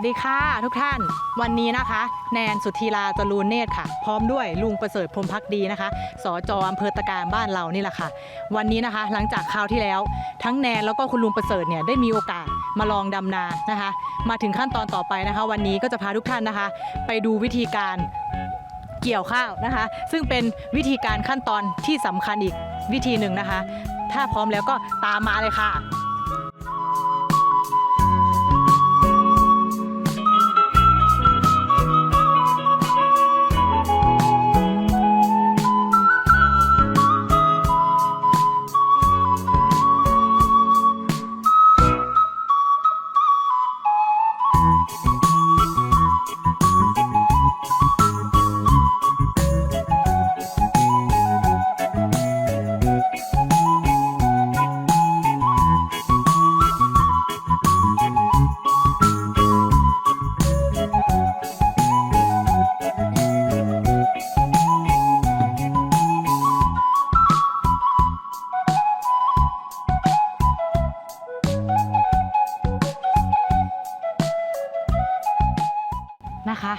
วัสดีค่ะ ทุกท่านวันนี้นะคะ แนนสุธีราจรูนเนตรค่ะ พร้อมด้วยลุงประเสริฐพรมพักดีนะคะสจอำเภอตะการบ้านเรานี่แหละค่ะ วันนี้นะคะ หลังจากคราวที่แล้ว ทั้งแนนแล้วก็คุณลุงประเสริฐเนี่ยได้มีโอกาสมาลองดำนานะคะ มาถึงขั้นตอนต่อไปนะคะ วันนี้ก็จะพาทุกท่านนะคะ ไปดูวิธีการเกี่ยวข้าวนะคะ ซึ่งเป็นวิธีการขั้นตอนที่สำคัญอีกวิธีหนึ่งนะคะ ถ้าพร้อมแล้วก็ตามมาเลยค่ะ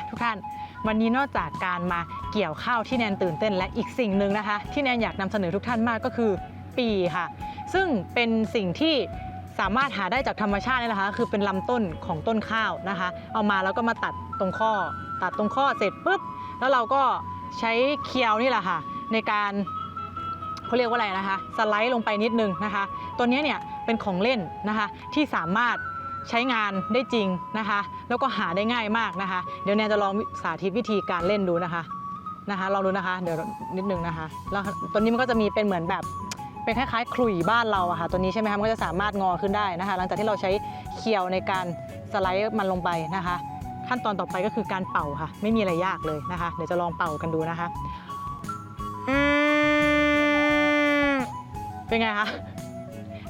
ทุกท่าน วันนี้นอกจากการมาเกี่ยวข้าวที่แนนตื่นเต้นและอีกสิ่งหนึ่งนะคะ ที่แนนอยากนำเสนอทุกท่านมากก็คือปีค่ะ ซึ่งเป็นสิ่งที่สามารถหาได้จากธรรมชาตินี่แหละคะคือเป็นลำต้นของต้นข้าวนะคะ เอามาแล้วก็มาตัดตรงข้อ ตัดตรงข้อเสร็จปุ๊บแล้วเราก็ใช้เคียวนี่แหละค่ะ ในการเขาเรียกว่าอะไรนะคะ สไลด์ลงไปนิดนึงนะคะ ตัวนี้เนี่ยเป็นของเล่นนะคะที่สามารถใช้งานได้จริงนะคะ แล้วก็หาได้ง่ายมากนะคะ เดี๋ยวแนนจะลองสาธิตวิธีการเล่นดูนะคะนะคะลองดูนะคะ เดี๋ยวนิดนึงนะคะแล้วตัวนี้มันก็จะมีเป็นเหมือนแบบเป็นคล้ายๆขลุ่ยบ้านเราอะค่ะ ตัวนี้ใช่ไหมคะมันก็จะสามารถงอขึ้นได้นะคะ หลังจากที่เราใช้เคียวในการสไลด์มันลงไปนะคะ ขั้นตอนต่อไปก็คือการเป่าค่ะ ไม่มีอะไรยากเลยนะคะ เดี๋ยวจะลองเป่ากันดูนะคะ เป็นไงคะ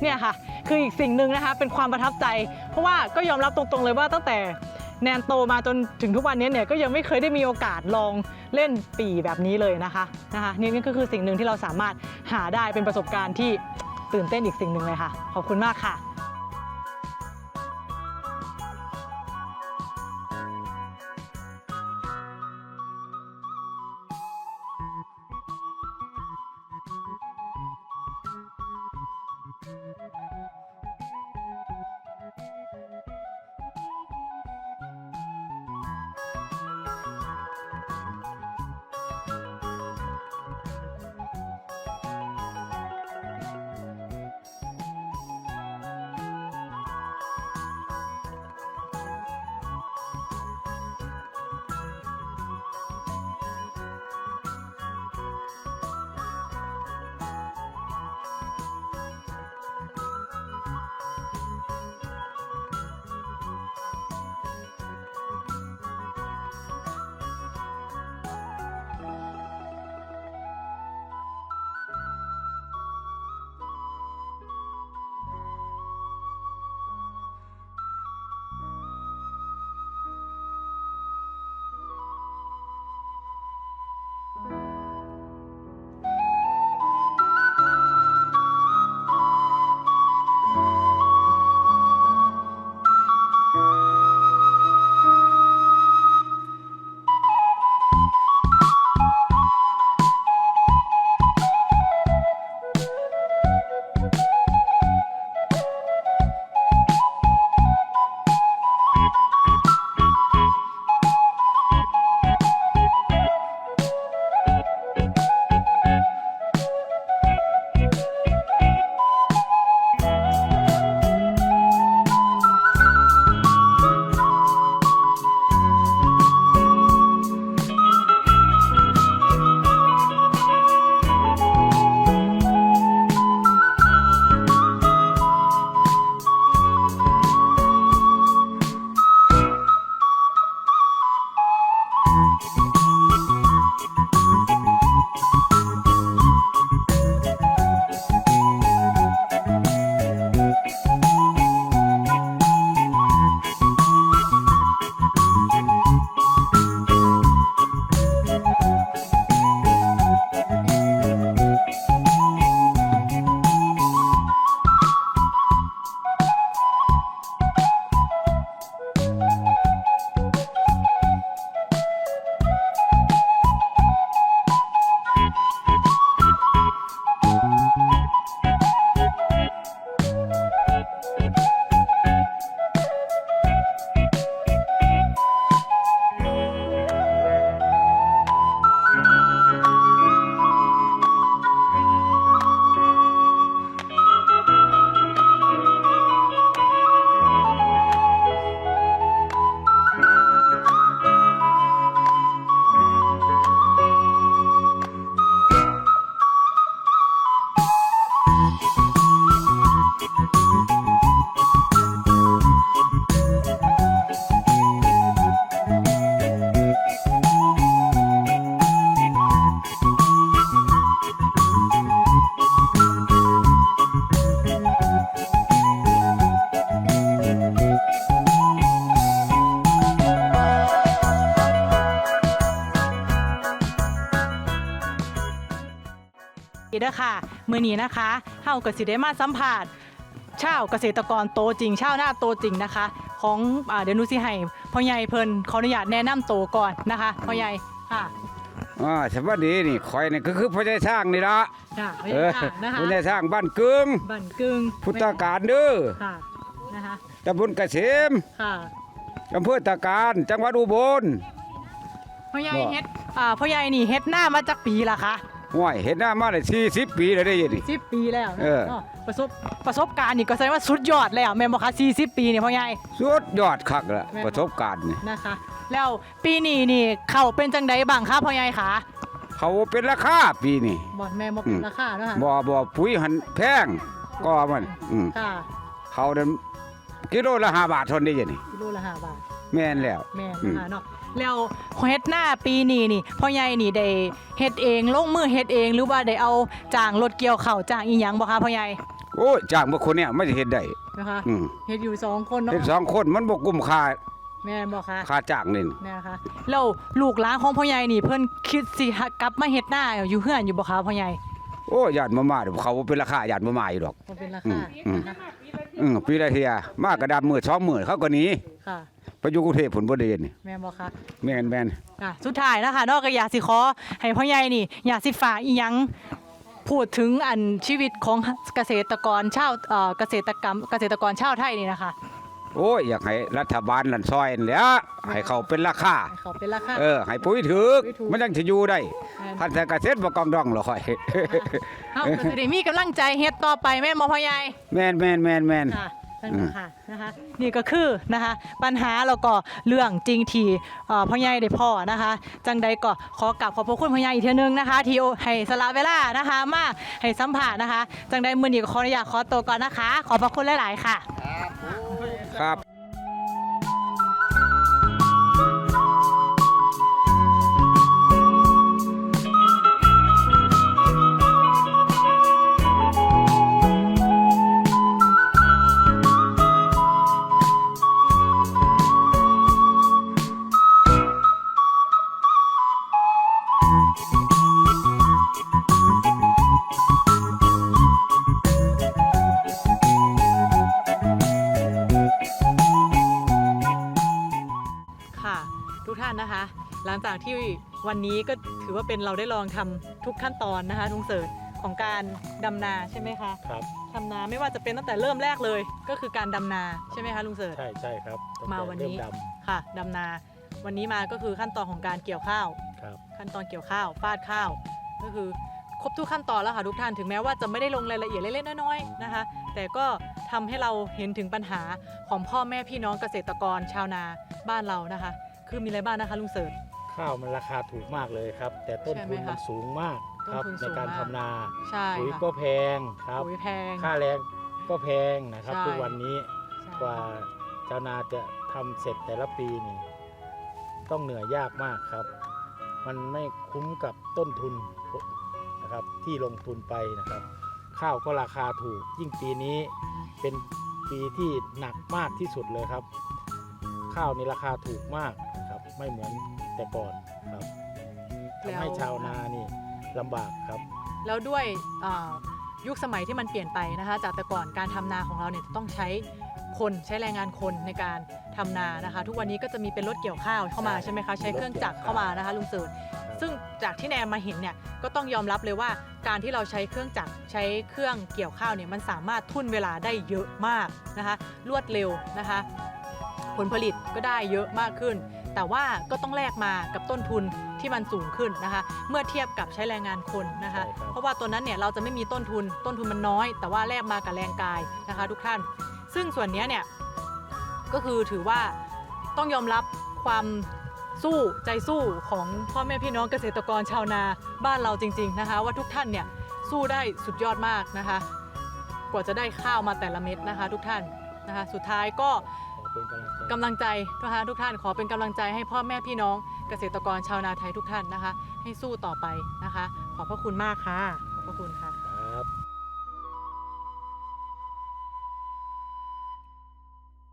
เนี่ยค่ะ คืออีกสิ่งหนึ่งนะคะ เป็นความประทับใจ เพราะว่าก็ยอมรับตรงๆเลยว่าตั้งแต่ แนนโตมาจนถึงทุกวันนี้เนี่ยก็ยังไม่เคยได้มีโอกาสลองเล่นปีแบบนี้เลยนะคะนะคะนี่นี่ก็คือสิ่งหนึ่งที่เราสามารถหาได้เป็นประสบการณ์ที่ตื่นเต้นอีกสิ่งหนึ่งเลยค่ะ ขอบคุณมากค่ะ เด้อค่ะ มือนี้นะคะเฮาก็สิได้มาสัมภาษณ์ชาวเกษตรกรโตวจริงชาวนาโตวจริงนะคะ ของอ่าเดี๋ยวหนูสิให้พ่อใหญ่เพิ่นขออนุญาตแนะนำตัวก่อนนะคะพ่อใหญ่ค่ะอ่าสวัสดีนี่คอยนี่ก็คือพ่อใหญ่สร้างนี่ละค่ะพ่อใหเอญ่อค่ะนะคะพ่อใหญ่สร้างบ้านกึงบันกึงพุทธการเด้อค่ะนะคะตำบลเกษมค่ะอำเภอตะการจังหวัดอุบล พ่อใหญ่บ่ เฮ็ดอ่าพ่อใหญ่นี่เฮ็ดหน้ามาจากปีละคะ ห้วยเห็นหน้ามาได้40ปีแล้วได้ยินนี่สิบปีแล้วนะเออเนาะประสบประสบการณ์นี่ก็แสดงว่าสุดยอดแล้วแม่นบ่คะ40ปีนี่พ่อใหญ่ สุดยอดคักละแม่นบ่ ประสบการณ์นี่นะคะ แล้วปีนี้นี่เขาเป็นจังไดบ้างคะพ่อใหญ่คะเขาเป็นราคาปีนี่บ่แม่บ่เป็นราคาเนาะค่ะบ่บ่ปุ๋ยหันแพงก็มันอืมค่ะเขาเดินกิโลละ5บาทเทานได้ยินนี่กิโลละ5บาท แม่นแล้ว แม่นอืม นะคะเนาะ แล้วเฮ็ดหน้าปีนี้นี่พ่อใหญ่นี่ได้เฮ็ดเองลงมือเฮ็ดเอง หรือว่าได้เอาจ้างรถเกี่ยวข้าวจ้างอีหยังบ่คะพ่อใหญ่โอ้ยจ้างบ่คนเนี่ยไม่สิเฮ็ดได้นะคะอืมเฮ็ดอยู่สองคนเนาะเฮ็ดสองคนมันบ่คุ้มค่าแม่นบ่คะค่าจ้างนี่นะคะแล้วลูกหลานของพ่อใหญ่นี่ เพิ่นคิดสิหากลับมาเฮ็ดหน้าอยู่เฮือนอยู่บ่คะพ่อใหญ่โอ้ยานมามาเดี๋ยวเขาบ่เป็นราคายานมามาอยู่ดอกมันเป็นราอืคามอืมนะคะอืมปีละเทียมากระดามือสองมือเขาก็หนีค่ะ ไปอยู่กรุงเทพผลบ่ได้เห็นนี่แม่นบ่คะแม่นแม่นอะสุดท้ายนะคะนอกจากอยากสิขอให้พ่อใหญ่นี่ อยากสิฝากอีหยังพูดถึงอันชีวิตของเกษตรกรชาวเอ่อเกษตรกรรมเกษตรกรชาวไทยนี่นะคะโอ้ยอยากให้รัฐบาลนั่นซอยนั่นแหล้วให้เขาเป็นราคาให้เขาเป็นราคา เออให้ปุ๋ยถึกปุ๋ยถูก มันยังสิอยู่ได้แม่นพันธเกษตรบ่กองดองหรอกค่อย เฮาก็สิได้มีกำลังใจเฮ็ดต่อไปแม่นบ่พ่อใหญ่แม่นแม่นแม่นแม่น ค่ะ นั่นแหละค่ะนะคะนี่ก็คือนะคะปัญหาแล้วก็เรื่องจริงที่เอ่อพ่อใหญ่ได้พ่อนะคะ จังใดก็ขอกลับขอบพระคุณพ่อใหญ่อีกเทีนึงนะคะที่ให้สละเวลานะคะมาให้สัมผัสนะคะ จังใดมื้อนี้ก็ขออนุญาตขอตัวก่อนนะคะ ขอบพระคุณหลาย ๆ ค่ะ ครับ ที่วันนี้ก็ถือว่าเป็นเราได้ลองทำทุกขั้นตอนนะคะทุงเสิร์ชของการดำนาใช่ไหมคะครับทำนาไม่ว่าจะเป็นตั้งแต่เริ่มแรกเลย ก็คือการดำนาใช่ไหมคะลุงเสิร์ชใช่ใช่ครับตั้งมาแต่วันนี้เริ่มดค่ะดำนา วันนี้มาก็คือขั้นตอนของการเกี่ยวข้าวำครับขั้นตอนเกี่ยวข้าวฟาดข้าว ก็คือครบทุกขั้นตอนแล้วค่ะทุกท่านถึงแม้ว่าจะไม่ได้ลงรายละเอียดเล็กๆน้อยๆนะคะ แต่ก็ทำให้เราเห็นถึงปัญหาของพ่อแม่พี่น้องเกษตรกรชาวนาบ้านเรานะคะ คือมีอะไรบ้างนะคะลุงเสิร์ช ข้าวมันราคาถูกมากเลยครับ แต่ต้นใช่ไหมทุนคะมันสูงมากครับต้นทุนสูในงการมาก ทำนาใช่ปุ๋ยค่ะก็แพงครับ ปุ๋ยแพง ค่าแรงก็แพงนะครับ ใช่ ทุกวันนี้ใช่กว่าชาวนาจะทำเสร็จแต่ละปีนี่ ต้องเหนื่อยยากมากครับ มันไม่คุ้มกับต้นทุนนะครับ ที่ลงทุนไปนะครับ ข้าวก็ราคาถูก ยิ่งปีนี้เป็นปีที่หนักมากที่สุดเลยครับ ข้าวในราคาถูกมากนะครับ ไม่เหมือน แต่ก่อนครับทำให้ชาวนานี่ลำบากครับ แล้วด้วยอ่ายุคสมัยที่มันเปลี่ยนไปนะคะ จากแต่ก่อนการทำนาของเราเนี่ยจะต้องใช้คนใช้แรงงานคนในการทำนานะคะ ทุกวันนี้ก็จะมีเป็นรถเกี่ยวข้าวเข้ามาใช่ใช่ไหมคะใช้เครื่องจักรเข้ามานะคะลุงเสิร์ชครับซึ่งจากที่แนมมาเห็นเนี่ยก็ต้องยอมรับเลยว่าการที่เราใช้เครื่องจักรใช้เครื่องเกี่ยวข้าวเนี่ยมันสามารถทุ่นเวลาได้เยอะมากนะคะ รวดเร็วนะคะ ผลผลิตก็ได้เยอะมากขึ้น แต่ว่าก็ต้องแลกมากับต้นทุนที่มันสูงขึ้นนะคะ เมื่อเทียบกับใช้แรงงานคนนะคะ ใช่ครับ เพราะว่าตัวนั้นเนี่ยเราจะไม่มีต้นทุนต้นทุนมันน้อย แต่ว่าแลกมากับแรงกายนะคะ ทุกท่าน ซึ่งส่วนเนี้ยเนี่ยก็คือถือว่าต้องยอมรับความสู้ใจสู้ของพ่อแม่พี่น้องเกษตรกรชาวนาบ้านเราจริง ๆนะคะ ว่าทุกท่านเนี่ยสู้ได้สุดยอดมากนะคะ กว่าจะได้ข้าวมาแต่ละเม็ดนะคะ ทุกท่านนะคะ สุดท้ายก็ขอ เป็นกำลังใจกำลังใจนะคะทุกท่านขอเป็นกำลังใจให้พ่อแม่พี่น้องเกษตรกรชาวนาไทยทุกท่านนะคะ ให้สู้ต่อไปนะคะ ขอบพระคุณมากค่ะขอบพระคุณค่ะ